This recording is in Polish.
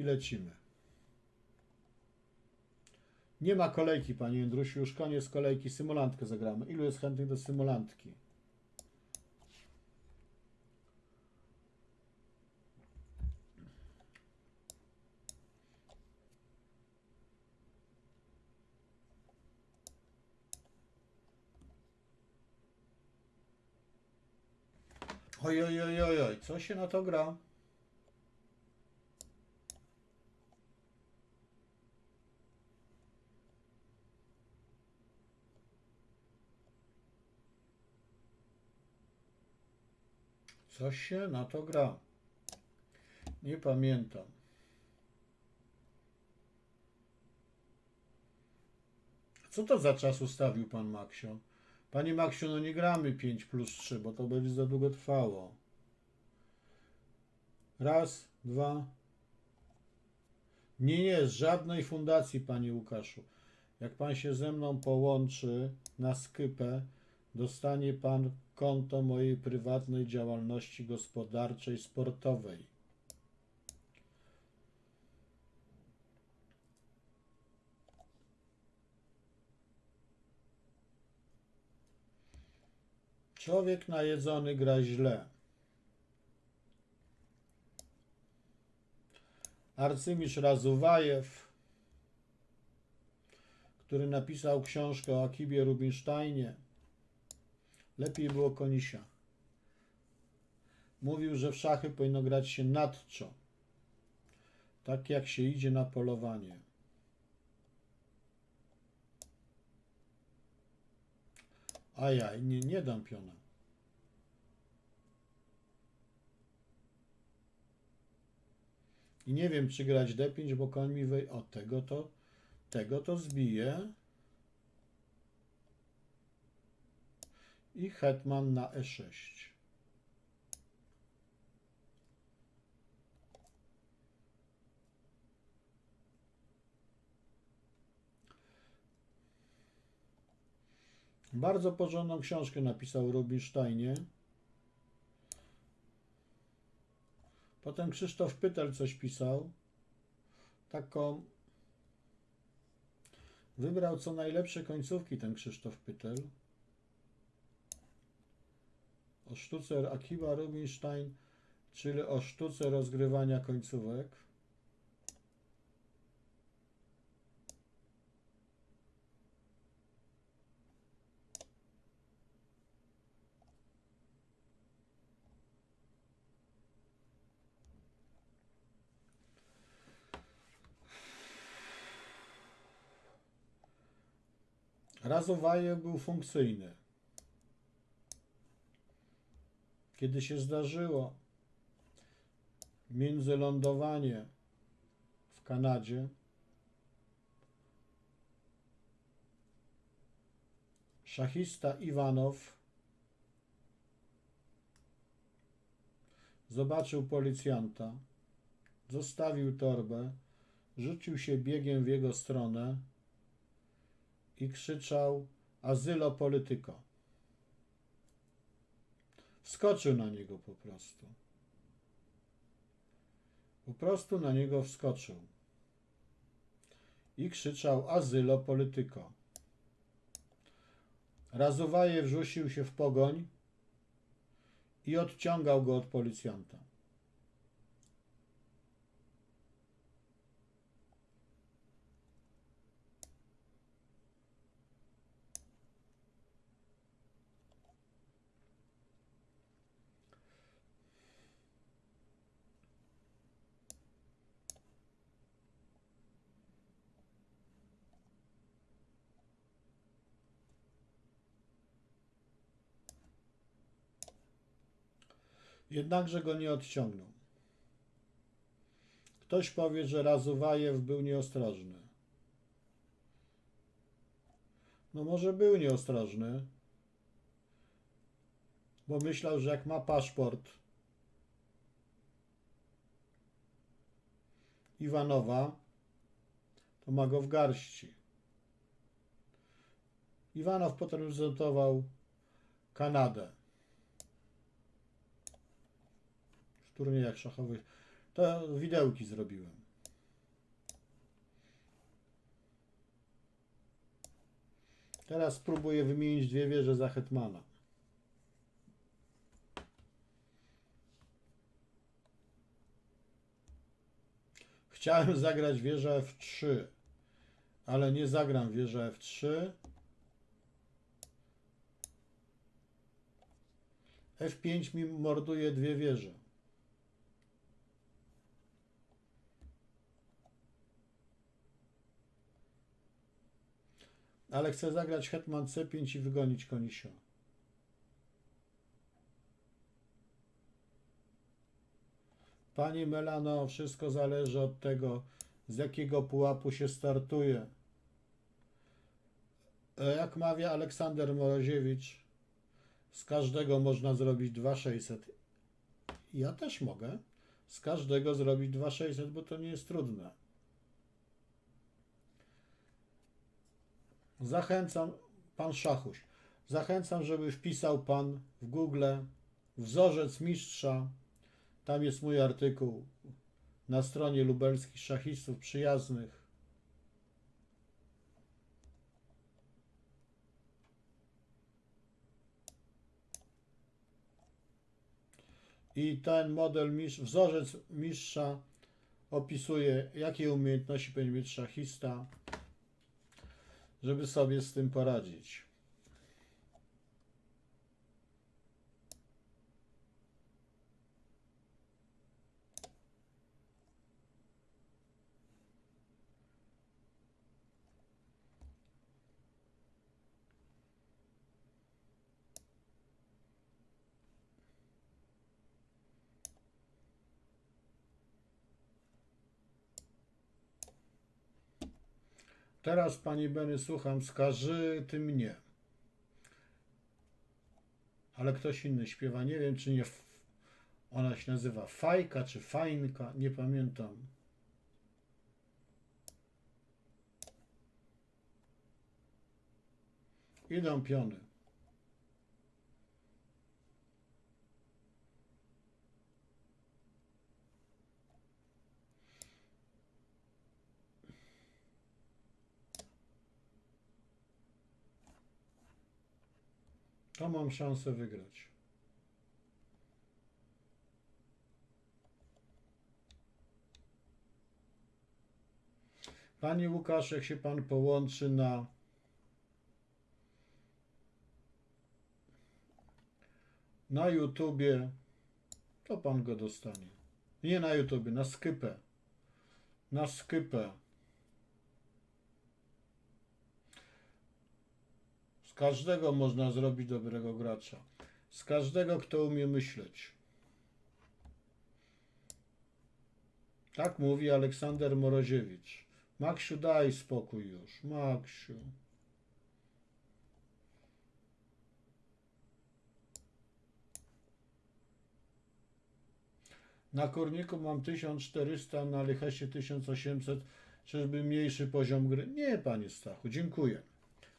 i lecimy. Nie ma kolejki, panie Jędrusiu, już koniec kolejki, symulantkę zagramy. Ilu jest chętnych do symulantki? Oj, oj, oj, oj, co się na to gra? Co się na to gra? Nie pamiętam. Co to za czas ustawił pan Maksio? Panie Maksiu, no nie gramy 5 plus 3, bo to będzie za długo trwało. Raz, dwa. Nie, nie, z żadnej fundacji, panie Łukaszu. Jak pan się ze mną połączy na Skypę, dostanie pan konto mojej prywatnej działalności gospodarczej, sportowej. Człowiek najedzony gra źle. Arcymistrz Razuwajew, który napisał książkę o Akibie Rubinsteinie, lepiej było Konisia. Mówił, że w szachy powinno grać się nadczo, tak jak się idzie na polowanie. Ajaj, nie, nie dam piona. I nie wiem, czy grać D5, bo koń mi wej... O, tego to, tego to zbije. I hetman na E E6. Bardzo porządną książkę napisał Rubinsteinie. Potem Krzysztof Pytel coś pisał. Taką. Wybrał co najlepsze końcówki ten Krzysztof Pytel. O sztuce Akiba Rubinstein, czyli o sztuce rozgrywania końcówek. Razowaje był funkcyjny. Kiedy się zdarzyło międzylądowanie w Kanadzie, szachista Iwanow zobaczył policjanta, zostawił torbę, rzucił się biegiem w jego stronę i krzyczał azylo polityko. Wskoczył na niego po prostu. Po prostu na niego wskoczył. I krzyczał azylo polityko. Razowaje wrzucił się w pogoń i odciągał go od policjanta. Jednakże go nie odciągnął. Ktoś powie, że Razuwajew był nieostrożny. No może był nieostrożny, bo myślał, że jak ma paszport Iwanowa, to ma go w garści. Iwanow potem reprezentował Kanadę. turniejach szachowych, to widełki zrobiłem. Teraz spróbuję wymienić dwie wieże za Hetmana. Chciałem zagrać wieżę F3, ale nie zagram wieżę F3. F5 mi morduje dwie wieże. Ale chcę zagrać hetman C5 i wygonić konisia. Pani Melano, wszystko zależy od tego, z jakiego pułapu się startuje. E, Jak mawia Aleksander Moroziewicz, z każdego można zrobić 2600. Ja też mogę z każdego zrobić 2600, bo to nie jest trudne. Zachęcam, pan Szachuś, zachęcam, żeby wpisał pan w Google wzorzec mistrza. Tam jest mój artykuł na stronie lubelskich szachistów przyjaznych. I ten model wzorzec mistrza opisuje, jakie umiejętności powinien mieć szachista, żeby sobie z tym poradzić. Teraz, pani Beny, słucham, skaży ty mnie. Ale ktoś inny śpiewa, nie wiem, czy nie. Ona się nazywa Fajka, czy Fajnka, nie pamiętam. Idą piony. To mam szansę wygrać. Panie Łukasz, jak się pan połączy na na YouTubie, to pan go dostanie. Nie na YouTubie, na Skype. Na Skype. Każdego można zrobić dobrego gracza. Z każdego, kto umie myśleć. Tak mówi Aleksander Moroziewicz. Maksiu, daj spokój już. Maksiu. Na korniku mam 1400, na Lichesie 1800. Czyżby mniejszy poziom gry? Nie, panie Stachu, dziękuję.